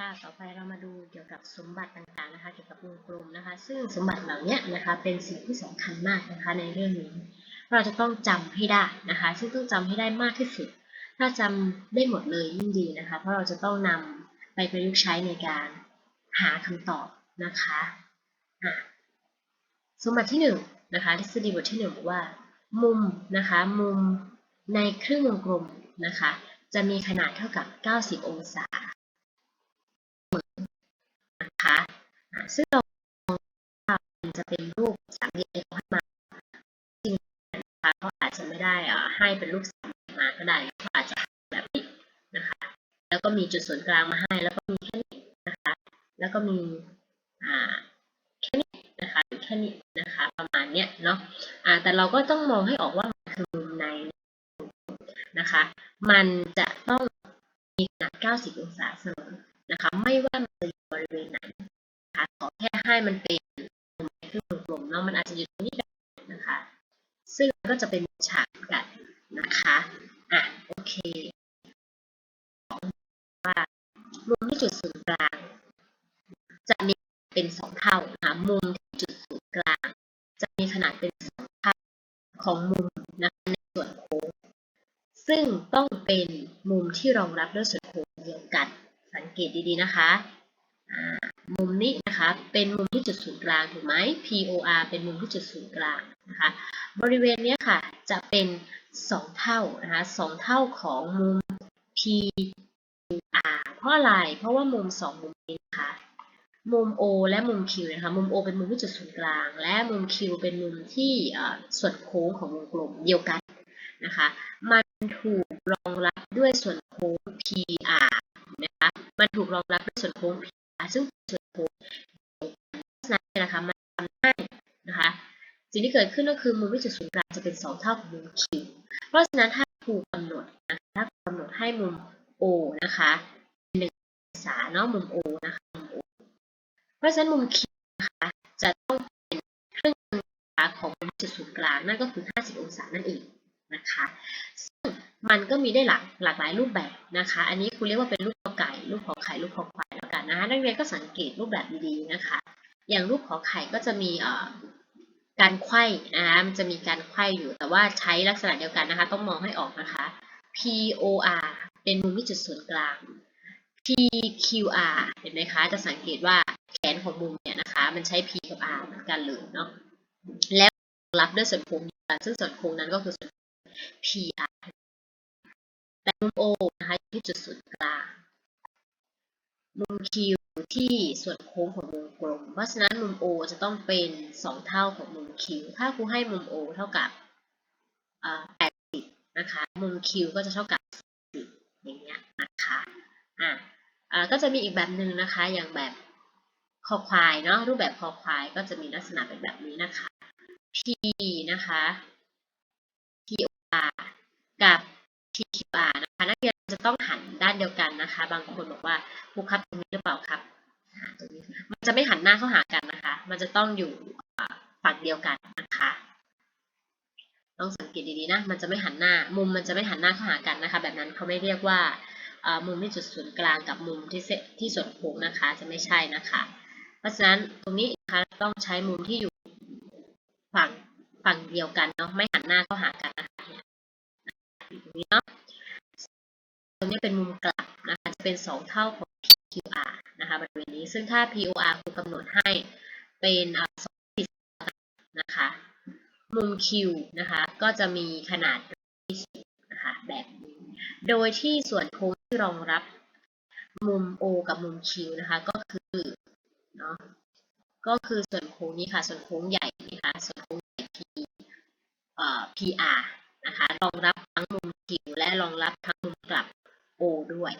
ค่ะต่อไปเรามาดูเกี่ยวกับสมบัติต่างๆนะคะเกี่ยวกับวงกลมนะคะ ซึ่งสมบัติเหล่านี้นะคะเป็นสิ่งที่สำคัญมากนะคะในเรื่องนี้ เราจะต้องจำให้ได้นะคะ ซึ่งต้องจำให้ได้มากที่สุด ถ้าจำได้หมดเลยยิ่งดีนะคะ เพราะเราจะต้องนำไปประยุกต์ใช้ในการหาคำตอบนะคะะสมบัติที่หนึ่งนะคะทฤษฎีบทที่หนึ่งบอกว่า มุมนะคะมุมในครึ่งวงกลมนะคะจะมีขนาดเท่ากับ 90 องศา นะคะซึ่งเรามองว่ามันจะเป็นรูปสามเหลี่ยมให้มาจริงนะคะเขาอาจจะไม่ได้อ่าให้เป็นรูปสามเหลี่ยมมาก็ได้เขาอาจจะแบบนี้นะคะ แล้วก็มีจุดศูนย์กลางมาให้ แล้วก็มีแค่นี้นะคะ แล้วก็มีอ่าแค่นี้นะคะแค่นี้นะคะ ประมาณเนี้ยเนาะอ่าแต่เราก็ต้องมองให้ออกว่ามันคือมุมในนะคะ มันจะต้องมีขนาด 90 องศาเสมอนะคะ ไม่ว่ามันจะ มันเป็นมุมในครึ่งวงกลมเนาะมันอาจจะอยู่ตรงนี้ก็ได้นะคะ ซึ่งก็จะเป็นฉากกันนะคะอะโอเคว่ามุมที่จุดศูนย์กลาง จะมีเป็นสองเท่านะมุมที่จุดศูนย์กลาง จะมีขนาดเป็นสองเท่าของมุมนะคะในส่วนโค้ง ซึ่งต้องเป็นมุมที่รองรับด้วยส่วนโค้งเดียวกัน สังเกตดีๆนะคะอ่ามุมนี้นะคะเป็นมุม จุดศูนย์กลางถูกไหม POR เป็นมุมที่จุดศูนย์กลางนะคะ บริเวณเนี้ยค่ะจะเป็นสองเท่านะคะสองเท่าของมุม PQR เพราะอะไร เพราะว่ามุมสองมุมนี้นะคะมุม O และมุม Q นะคะ มุม O เป็นมุมที่จุดศูนย์กลาง และมุม Q เป็นมุมที่ส่วนโค้งของวงกลมเดียวกันนะคะ มันถูกรองรับด้วยส่วนโค้ง PR นะคะ มันถูกรองรับด้วยส่วนโค้ง PR ซึ่งส่วนโค้งเพราะฉะนั้นเนี่ยนะคะมันทำให้นะคะ สิ่งที่เกิดขึ้นก็คือมุมที่จุดศูนย์กลางจะเป็นสองเท่าของมุม Q เพราะฉะนั้นถ้าครูกำหนดนะคะถ้าครูกำหนดให้มุม O นะคะเป็นหนึ่งองศาเนาะมุม O นะคะมุม O เพราะฉะนั้นมุม Q นะคะจะต้องเป็นครึ่งองศาของมุมจุดศูนย์กลางนั่นก็คือ 50 องศานั่นเองนะคะซึ่งมันก็มีได้หลากหลากหลายรูปแบบนะคะ อันนี้ครูเรียกว่าเป็นรูปขอไก่ รูปขอไข่รูปขอควายแล้วกันนะคะนักเรียนก็สังเกตรูปแบบดีๆนะคะ อย่างรูปขอไข่ก็จะมีเอ่อ การไขว้นะคะมันจะมีการไขว้อยู่แต่ว่าใช้ลักษณะเดียวกันนะคะ ต้องมองให้ออกนะคะ POR เป็นมุมที่จุดศูนย์กลาง PQR เห็นไหมคะ จะสังเกตว่าแขนของมุมเนี่ยนะคะ มันใช้ P กับ R เหมือนกันเลยเนาะแล้วรับด้วยส่วนโค้งกันซึ่งส่วนโค้งนั้นก็คือส่วน PR แต่มุม O นะคะที่จุดศูนย์กลางมุม Q ที่ส่วนโค้งของวงกลม เพราะฉะนั้นมุม O จะต้องเป็น 2 เท่าของมุม Q ถ้าครูให้มุม O เท่ากับ80นะคะ มุม Q ก็จะเท่ากับ10อย่างเงี้ยนะคะอ่าอ่าก็จะมีอีกแบบหนึ่งนะคะ อย่างแบบคอควายเนาะ รูปแบบคอควายก็จะมีลักษณะเป็นแบบนี้นะคะ P นะคะ POR กับ PQR นะคะ นักเรียนจะต้องหันด้านเดียวกันนะคะ บางคนบอกว่าครูครับตรงนี้หรือเปล่าครับ จะไม่หันหน้าเข้าหากันนะคะ มันจะต้องอยู่ฝั่งเดียวกันนะคะต้องสังเกตดีๆนะ มันจะไม่หันหน้า มุมมันจะไม่หันหน้าเข้าหากันนะคะ แบบนั้นเขาไม่เรียกว่ามุมที่จุดศูนย์กลางกับมุมที่เซที่ส่วนโค้งนะคะ จะไม่ใช่นะคะ เพราะฉะนั้นตรงนี้นะคะต้องใช้มุมที่อยู่ฝั่งฝั่งเดียวกันเนาะ ไม่หันหน้าเข้าหากันนะคะเนี่ยตรงนี้เนาะ ตรงนี้เป็นมุมกลับนะคะ จะเป็น2เท่าของ QR นะคะบริเวณนี้ซึ่งถ้า POR ครูกำหนดให้เป็นอ่า2นะคะมุม Q นะคะก็จะมีขนาด20นะคะแบบนี้ โดยที่ส่วนโค้งที่รองรับมุม O กับมุม Q นะคะก็คือเนาะก็คือส่วนโค้งนี้ค่ะ ส่วนโค้งใหญ่นะคะส่วนโค้งใหญ่ P เอ่อ PR นะคะรองรับทั้งมุม Q และรองรับทั้งมุมกลับ O ด้วย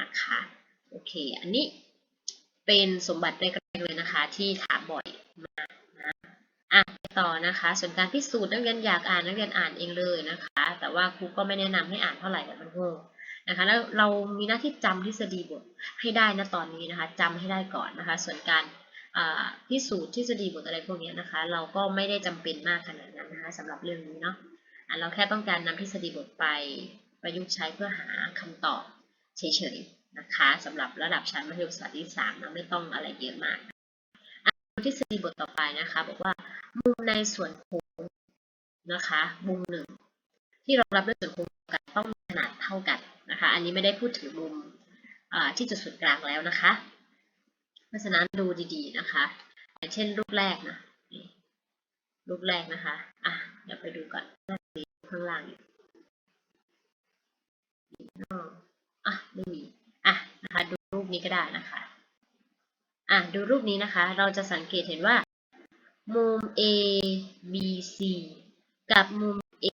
นะคะ โอเค อันนี้เป็นสมบัติแรกๆเลยนะคะ ที่ถามบ่อยมากนะอะต่อนะคะ ส่วนการพิสูจน์นักเรียนอยากอ่านนักเรียนอ่านเองเลยนะคะ แต่ว่าครูก็ไม่แนะนำให้อ่านเท่าไหร่แต่มันโง่นะคะแล้วเรามีหน้าที่จำทฤษฎีบทให้ได้นะตอนนี้นะคะจำให้ได้ก่อนนะคะ ส่วนการพิสูจน์ทฤษฎีบทอะไรพวกนี้นะคะ เราก็ไม่ได้จำเป็นมากขนาดนั้นนะคะสำหรับเรื่องนี้เนาะะเราแค่ต้องการนำทฤษฎีบทไปประยุกต์ใช้เพื่อหาคำตอบเฉยๆ นะคะสำหรับระดับชั้นมัธยมศึกษาที่สามนะไม่ต้องอะไรเยอะมากทฤษฎีบทต่อไปนะคะ บอกว่ามุมในส่วนโค้งนะคะมุมหนึ่งที่รองรับด้วยส่วนโค้งกันต้องขนาดเท่ากันนะคะ อันนี้ไม่ได้พูดถึงมุมที่จุดศูนย์กลางแล้วนะคะ เพราะฉะนั้นดูดีๆนะคะอย่างเช่นรูปแรกนะรูปแรกนะคะอะเดี๋ยวไปดูก่อนน่าจะมีข้างล่างอะไม่มี ปนี้ก็ได้นะคะ อะดูรูปนี้นะคะ เราจะสังเกตเห็นว่า มุม A B C กับมุม A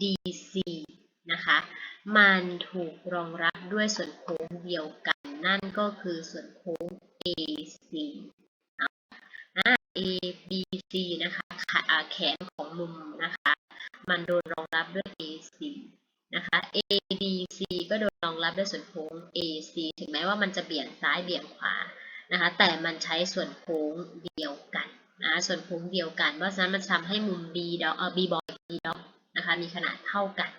D C นะคะ มันถูกรองรับด้วยส่วนโค้งเดียวกัน นั่นก็คือส่วนโค้ง AC อะ A B C นะคะ แขนของมุมนะคะ มันโดนรองรับด้วย AC นะคะ A B C ก็โดนรองรับด้วยส่วนโค้ง AC ถึงแม้ว่ามันจะเบี่ยงซ้ายเบี่ยงขวานะคะ แต่มันใช้ส่วนโค้งเดียวกันนะส่วนโค้งเดียวกัน เพราะฉะนั้นมันทำให้มุม B ดอกเออ B บอย B ดอกนะคะ มีขนาดเท่ากัน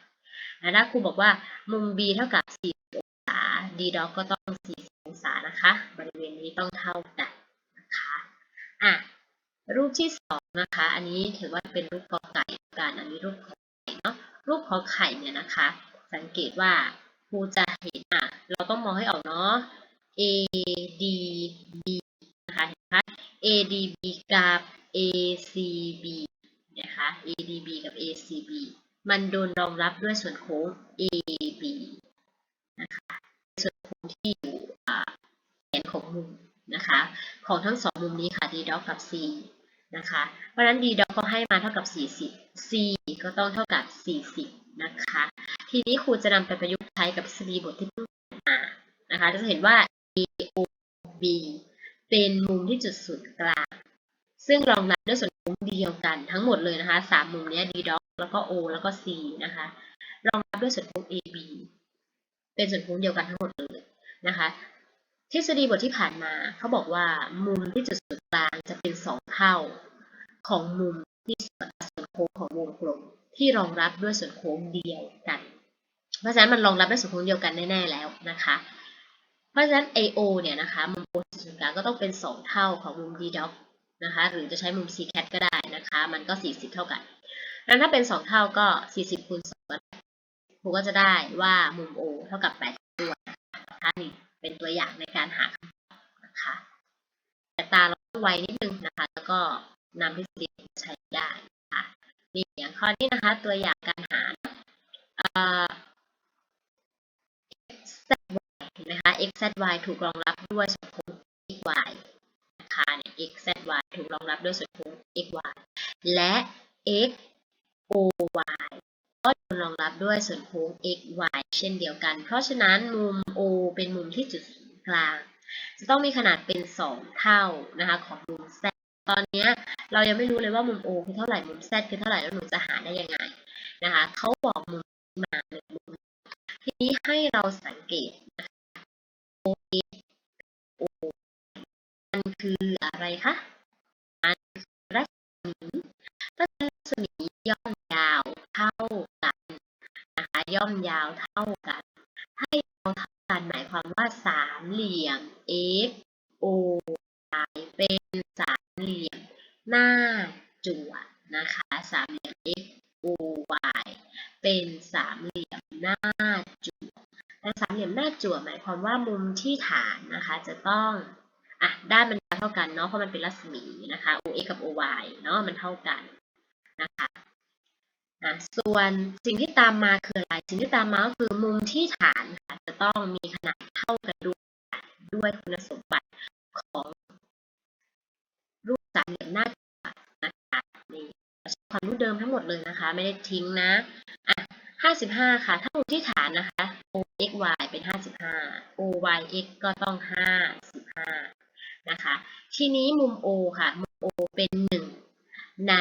นะถ้าครูบอกว่ามุม B เท่ากับ40องศา D ดอกก็ต้อง40องศานะคะ บริเวณนี้ต้องเท่ากันนะคะอะรูปที่สองนะคะ อันนี้ถือว่าเป็นรูปกอไก่การอันนี้รูปขอ รูปขอไข่เนี่ยนะคะ สังเกตว่าครูจะเห็นอะเราต้องมองให้ออกเนาะ A D B นะคะเห็นไหม A D B กับ A C B นะคะ A D B กับ A C B มันโดนรองรับด้วยส่วนโค้ง A B นะคะส่วนโค้งที่อยู่แขนของมุมนะคะ ของทั้งสองมุมนี้ค่ะ D dot กับ C นะคะ เพราะฉะนั้น D dot ก็ให้มาเท่ากับ 40 C ก็ต้องเท่ากับ 40 นะคะ ทีนี้ครูจะนำไปประยุกต์ใช้กับทฤษฎีบทที่เพิ่งผ่านมานะคะ จะเห็นว่า AOB เป็นมุมที่จุดศูนย์กลาง ซึ่งรองรับด้วยส่วนโค้งเดียวกันทั้งหมดเลยนะคะสามมุมนี้ย D dot แล้วก็ O แล้วก็ C นะคะ รองรับด้วยส่วนโค้ง AB เป็นส่วนโค้งเดียวกันทั้งหมดเลยนะคะ ทฤษฎีบทที่ผ่านมาเขาบอกว่ามุมที่จุดศูนย์กลางจะเป็นสองเท่าของมุมที่ส่วนโค้งของวงกลม ที่รองรับด้วยส่วนโค้งเดียวกัน เพราะฉะนั้นมันรองรับด้วยส่วนโค้งเดียวกันแน่ๆแล้วนะคะ เพราะฉะนั้น AO เนี่ยนะคะมุม O ที่ศูนย์กลางก็ต้องเป็น 2 เท่าของมุม D dot นะคะหรือจะใช้มุม C cat ก็ได้นะคะ มันก็ 40 เท่ากันแล้วถ้าเป็น 2 เท่าก็ 40คูณ2ครูก็จะได้ว่ามุม O เท่ากับ8ด้วยนะคะนี่เป็นตัวอย่างในการหาคำตอบนะคะแต่ตาเราต้องไวนิดนึงนะคะ แล้วก็นำทฤษฎีมาใช้ได้ นะคะนี่อย่างข้อนี้นะคะตัวอย่างการหาเอ่อ x z y เห็นไหมคะ x z y ถูกรองรับด้วยส่วนโค้ง x y นะคะเนี่ย x z y ถูกรองรับด้วยส่วนโค้ง x y และ x o y ก็ถูกรองรับด้วยส่วนโค้ง x y เช่นเดียวกัน เพราะฉะนั้นมุม o เป็นมุมที่จุดศูนย์กลาง จะต้องมีขนาดเป็น 2 เท่านะคะของมุม z ตอนนี้ เรายังไม่รู้เลยว่ามุม o คือเท่าไหร่ มุม z คือเท่าไหร่ แล้วหนูจะหาได้ยังไงนะคะเขาบอกมุมมาหนึ่งมุม ทีนี้ให้เราสังเกตนะคะ O X O มันคืออะไรคะมันรัศมีก็คือรัศมีย่อมยาวเท่ากันนะคะย่อมยาวเท่ากัน ให้ยาเท่ากันหมายความว่าสามเหลี่ยม X O Y เป็นสามเหลี่ยม หน้าจั่วนะคะสามเหลี่ยม X O Y เป็นสามเหลี่ยมหน้าจั่วและสามเหลี่ยมหน้าจั่วหมายความว่ามุมที่ฐานนะคะจะต้องอะด้านมันเท่ากันเนาะเพราะมันเป็นรัศมีนะคะ OX กับ OY เนาะมันเท่ากันนะคะอะส่วนสิ่งที่ตามมาคืออะไร สิ่งที่ตามมาก็คือมุมที่ฐานค่ะจะต้องมีขนาดเท่ากันด้วยด้วยคุณสมบัติของามเหลี่ยมหน้าจั่วนะคะนี่ใช้ความรู้เดิมทั้งหมดเลยนะคะ ไม่ได้ทิ้งนะอะ55 ค่ะ ถ้ามุมที่ฐานนะคะ O x y เป็น 55 O y x ก็ต้อง 55 นะคะ ทีนี้มุม O ค่ะ มุม O เป็น 1 ใน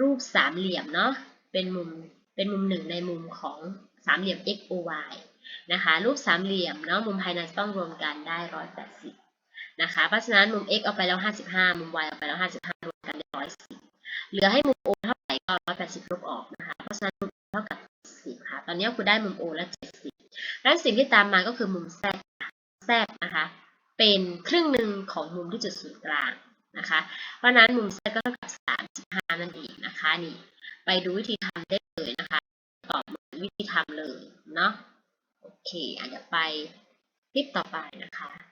รูปสามเหลี่ยมเนาะ เป็นมุม เป็นมุมหนึ่งในมุมของสามเหลี่ยม x o y นะคะ รูปสามเหลี่ยมเนาะ มุมภายในต้องรวมกันได้ 180 นะคะ เพราะฉะนั้นมุม x เอาไปแล้ว 55 มุม y เอาไปแล้ว 55รวมกันได้110 เหลือให้มุม O เท่าไหร่ก็180ลบออกนะคะ เพราะฉะนั้นมุมเท่ากับ70ค่ะ ตอนนี้คุณได้มุม O และ 70แล้วสิ่งที่ตามมาก็คือมุมแซดแซดนะคะ เป็นครึ่งหนึ่งของมุมที่จุดศูนย์กลางนะคะ เพราะฉะนั้นมุมแซดก็เท่ากับ 35 นั่นเองนะคะนี่ ไปดูวิธีทำได้เลยนะคะ ตอบวิธีทำเลยเนาะ โอเคอะเดี๋ยวไปคลิปต่อไปนะคะ